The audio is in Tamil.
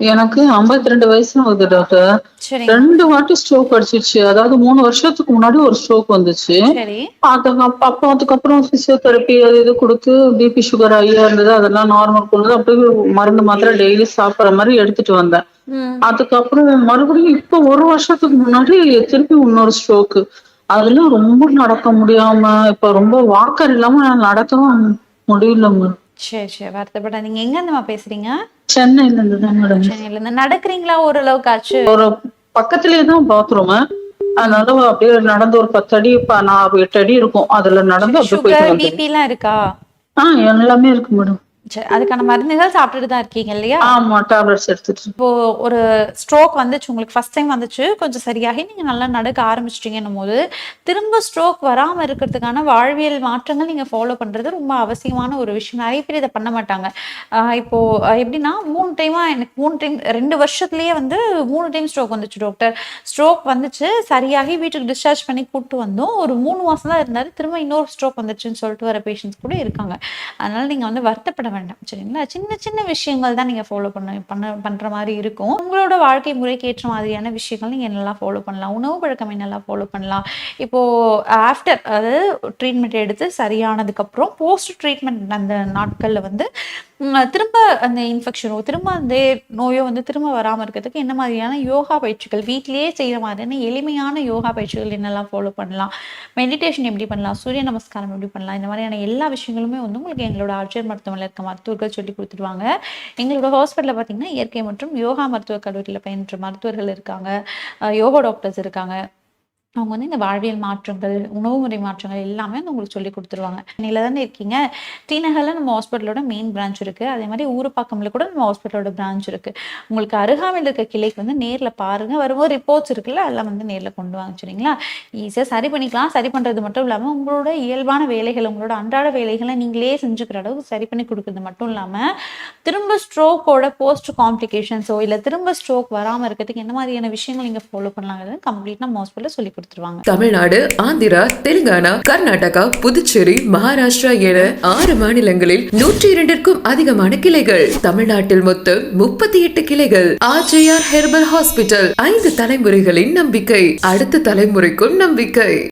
எனக்கு 52 வயசு ஆகுது டாக்டர் சரிங்க ரெண்டு வாட்டி ஸ்ட்ரோக் அடிச்சிருச்சு. அதாவது மூணு வருஷத்துக்கு முன்னாடி ஒரு ஸ்ட்ரோக் வந்துச்சு. அப்போ அதுக்கப்புறம் பிசியோதெரப்பி அது இது கொடுத்து பிபி சுகர் ஐயா இருந்தது. அதெல்லாம் நார்மல் கொண்டு அப்படியே மருந்து மாத்திரை டெய்லி சாப்பிட்ற மாதிரி எடுத்துட்டு வந்தேன். அதுக்கப்புறம் மறுபடியும் இப்போ ஒரு வருஷத்துக்கு முன்னாடி திருப்பி இன்னொரு ஸ்ட்ரோக்கு அதுல ரொம்ப நடக்க முடியாம இப்ப ரொம்ப வாக்கர் இல்லாம நடக்கவும் முடியலங்க. சரி சரி. வருத்தப்பட நீங்க எங்க இருந்துமா பேசுறீங்க? சென்னையில இருந்து தான் மேடம் சென்னையில இருந்து நடக்கிறீங்களா ஓரளவுக்காச்சு ஒரு பக்கத்துலயே தான் பாத்ரூம் அதனால அப்படியே நடந்து ஒரு பத்து அடி நான் எட்டு அடி இருக்கும். அதுல நடந்து அப்படியே போயிட்டு இருக்கா? ஆ எல்லாமே இருக்கு மேடம் சரி அதுக்கான மருந்துகள் சாப்பிட்டுட்டு தான் இருக்கீங்க இல்லையா? ஆமா டேப்லெட்ஸ் எடுத்துட்டு. இப்போ ஒரு ஸ்ட்ரோக் வந்துச்சு உங்களுக்கு ஃபர்ஸ்ட் டைம் வந்துச்சு கொஞ்சம் சரியாகி நீங்க நல்லா நடக்க ஆரம்பிச்சிட்டீங்கன்னும் போது திரும்ப ஸ்ட்ரோக் வராம இருக்கிறதுக்கான வாழ்வியல் மாற்றங்கள் நீங்க ஃபாலோ பண்றது ரொம்ப அவசியமான ஒரு விஷயம். நிறைய பேர் இதை பண்ண மாட்டாங்க. இப்போ எப்படின்னா மூணு டைமா எனக்கு மூணு டைம் ரெண்டு வருஷத்துலயே வந்து மூணு டைம் ஸ்ட்ரோக் வந்துச்சு டாக்டர் ஸ்ட்ரோக் வந்துச்சு சரியாகி வீட்டுக்கு டிஸ்சார்ஜ் பண்ணி கூப்பிட்டு வந்தோம். ஒரு மூணு மாசம் தான் இருந்தாரு திரும்ப இன்னொரு ஸ்ட்ரோக் வந்துச்சுன்னு சொல்லிட்டு வர பேஷண்ட்ஸ் கூட இருக்காங்க. அதனால நீங்க வந்து வருத்தப்பட வேண்டாம். சரிங்களா? சின்ன சின்ன விஷயங்கள் தான் நீங்க ஃபாலோ பண்ண பண்ண பண்ற மாதிரி இருக்கும். உங்களோட வாழ்க்கை முறைக்கு ஏற்ற மாதிரியான விஷயங்கள் நீங்க என்னெல்லாம் ஃபாலோ பண்ணலாம்? உணவு பழக்கம் என்னெல்லாம் ஃபாலோ பண்ணலாம்? இப்போ ஆஃப்டர் அதாவது ட்ரீட்மெண்ட் எடுத்து சரியானதுக்கு அப்புறம் போஸ்ட் ட்ரீட்மெண்ட் அந்த நாட்கள்ல வந்து திரும்ப அந்த இன்ஃபெக்ஷனோ திரும்ப அந்த நோயோ வந்து திரும்ப வராமல் இருக்கிறதுக்கு என்ன மாதிரியான யோகா பயிற்சிகள் வீட்டிலேயே செய்கிற மாதிரியான எளிமையான யோகா பயிற்சிகள் என்னெல்லாம் ஃபாலோ பண்ணலாம்? மெடிடேஷன் எப்படி பண்ணலாம்? சூரிய நமஸ்காரம் எப்படி பண்ணலாம்? இந்த மாதிரியான எல்லா விஷயங்களுமே வந்து உங்களுக்கு எங்களோட ஆட்சியர் மருத்துவமனையில் இருக்க மருத்துவர்கள் சொல்லி கொடுத்துருவாங்க. எங்களோட ஹாஸ்பிட்டலில் பார்த்தீங்கன்னா இயற்கை மற்றும் யோகா மருத்துவக் கல்லூரியில் பயின்ற மருத்துவர்கள் இருக்காங்க. யோகா டாக்டர்ஸ் இருக்காங்க. அவங்க வந்து இந்த வாழ்வியல் மாற்றங்கள் உணவு முறை மாற்றங்கள் எல்லாமே வந்து உங்களுக்கு சொல்லி கொடுத்துருவாங்க. சென்னையில் தானே இருக்கீங்க. டிநகரில் நம்ம ஹாஸ்பிட்டலோட மெயின் பிரான்ச் இருக்குது அதே மாதிரி ஊருப்பாக்கம்ல கூட நம்ம ஹாஸ்பிட்டலோட பிரான்ச் இருக்குது உங்களுக்கு அருகாமையில் இருக்க கிளைக்கு வந்து நேரில் பாருங்கள் வரும்போது ரிப்போர்ட்ஸ் இருக்குல்ல அதெல்லாம் வந்து நேரில் கொண்டு வாங்க சரிங்களா? ஈஸியாக சரி பண்ணிக்கலாம். சரி பண்ணுறது மட்டும் இல்லாமல் உங்களோட இயல்பான வேலைகள் உங்களோட அன்றாட வேலைகளை நீங்களே செஞ்சுக்கிற அளவுக்கு சரி பண்ணி கொடுக்குறது மட்டும் இல்லாமல் திரும்ப ஸ்ட்ரோக்கோட போஸ்ட் காம்ப்ளிகேஷன்ஸோ இல்லை திரும்ப ஸ்ட்ரோக் வராமல் இருக்கிறதுக்கு என்ன மாதிரியான விஷயங்கள் நீங்கள் ஃபாலோ பண்ணலாங்கிறது கம்ப்ளீட் நம்ம ஹாஸ்பிட்டலில் சொல்லி கொடுத்துருவாங்க. தமிழ்நாடு ஆந்திரா தெலுங்கானா கர்நாடகா புதுச்சேரி மகாராஷ்டிரா என ஆறு மாநிலங்களில் நூற்றி இரண்டிற்கும் அதிகமான கிளைகள். தமிழ்நாட்டில் மொத்தம் முப்பத்தி எட்டு கிளைகள். ஆர்ஜேஆர் ஹெர்பல் ஹாஸ்பிட்டல் ஐந்து தலைமுறைகளின் நம்பிக்கை. அடுத்த தலைமுறைக்கும் நம்பிக்கை.